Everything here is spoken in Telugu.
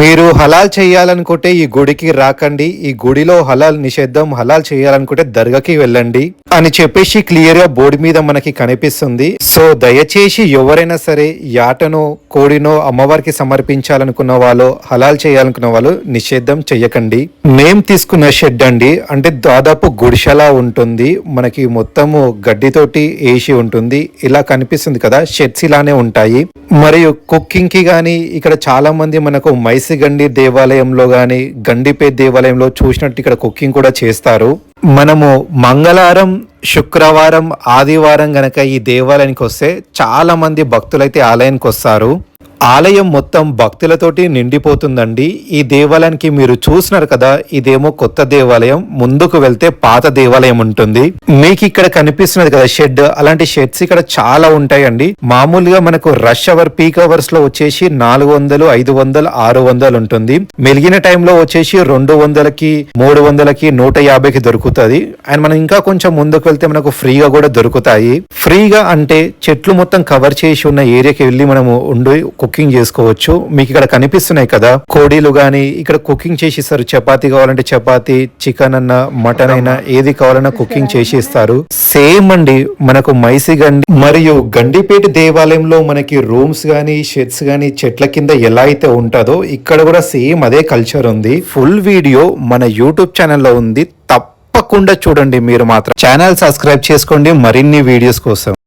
మీరు హలాల్ చేయాలనుకుంటే ఈ గుడికి రాకండి ఈ గుడిలో హలాల్ నిషేధం హలాల్ చేయాలనుకుంటే దర్గాకి వెళ్ళండి అని చెప్పేసి క్లియర్గా బోర్డు మీద మనకి కనిపిస్తుంది. సో దయచేసి ఎవరైనా సరే యాటను కోడినో అమ్మవారికి సమర్పించాలనుకున్న వాళ్ళు హలాల్ చేయాలనుకున్న వాళ్ళు నిషేధం చెయ్యకండి. మేం తీసుకున్న షెడ్ అండి. అంటే దాదాపు గుడిసెలా ఉంటుంది. మనకి మొత్తము గడ్డితోటి వేసి ఉంటుంది. ఇలా కనిపిస్తుంది కదా షెడ్స్ ఇలానే ఉంటాయి. మరియు కుకింగ్కి కానీ ఇక్కడ చాలా మంది మనకు మైసిగండి దేవాలయంలో కానీ గండిపే దేవాలయంలో చూసినట్టు ఇక్కడ కుకింగ్ కూడా చేస్తారు. మనము మంగళవారం శుక్రవారం ఆదివారం గనక ఈ దేవాలయానికి వస్తే చాలామంది భక్తులైతే ఆలయానికి వస్తారు. ఆలయం మొత్తం భక్తులతోటి నిండిపోతుందండి. ఈ దేవాలయానికి మీరు చూసినారు కదా ఇదేమో కొత్త దేవాలయం ముందుకు వెళ్తే పాత దేవాలయం ఉంటుంది. మీకు ఇక్కడ కనిపిస్తున్నది కదా షెడ్ అలాంటి షెడ్స్ ఇక్కడ చాలా ఉంటాయండి. మామూలుగా మనకు రష్ అవర్ పీక్ అవర్స్లో వచ్చేసి నాలుగు వందలు ఐదు వందలు ఆరు వందలు ఉంటుంది. మెలిగిన టైంలో వచ్చేసి రెండు వందలకి మూడు వందలకి నూట యాభైకి దొరుకుతుంది. అండ్ మనం ఇంకా కొంచెం ముందుకు వెళ్తే మనకు ఫ్రీగా కూడా దొరుకుతాయి. ఫ్రీగా అంటే చెట్లు మొత్తం కవర్ చేసి ఉన్న ఏరియాకి వెళ్ళి మనము ఉండి కుకింగ్ చేసుకోవచ్చు. మీకు ఇక్కడ కనిపిస్తున్నాయి కదా కోడీలు కానీ ఇక్కడ కుకింగ్ చేసి ఇస్తారు చపాతీ కావాలంటే చపాతీ చికెన్ అన్న మటన్ అయినా ఏది కావాలన్నా కుకింగ్ చేసి ఇస్తారు సేమ్ అండి మనకు మైసిగండి మరియు గండిపేట దేవాలయంలో మనకి రూమ్స్ గానీ షెడ్స్ గానీ చెట్ల కింద ఎలా అయితే ఉంటుందో ఇక్కడ కూడా సేమ్ అదే కల్చర్ ఉంది. ఫుల్ వీడియో మన యూట్యూబ్ ఛానల్లో ఉంది. తప్పకుండా చూడండి మీరు మాత్రం. ఛానల్ సబ్స్క్రైబ్ చేసుకోండి. మరిన్ని వీడియోస్ కోసం.